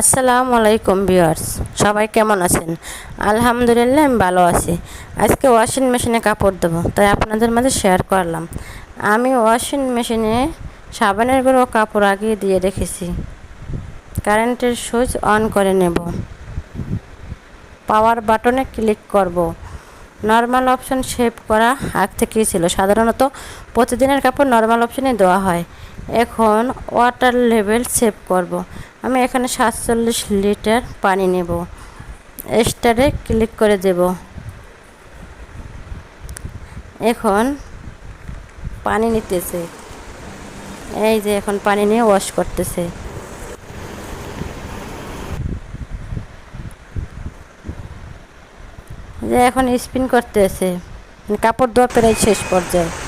আসসালামু আলাইকুম ভিউয়ার্স, সবাই কেমন আছেন? আলহামদুলিল্লাহ, আমি ভালো আছি। আজকে ওয়াশিং মেশিনে কাপড় দেবো, তাই আপনাদের মাঝে শেয়ার করলাম। আমি ওয়াশিং মেশিনে সাবানের গুঁড়ো কাপড় আগিয়ে দিয়ে রেখেছি। কারেন্টের সুইচ অন করে নেব। পাওয়ার বাটনে ক্লিক করব। নর্মাল অপশন সেভ করা আগ থেকেই ছিল। সাধারণত প্রতিদিনের কাপড় নর্মাল অপশনে দেওয়া হয়। এখন ওয়াটার লেভেল সেভ করব। আমি এখানে সাতচল্লিশ লিটার পানি নেব। স্টারে ক্লিক করে দেব। এখন পানি নিতেছে। এই যে এখন পানি নিয়ে ওয়াশ করতেছে। যে এখন স্পিন করতেছে। কাপড় ধোয়া প্রায় শেষ পর্যায়ে।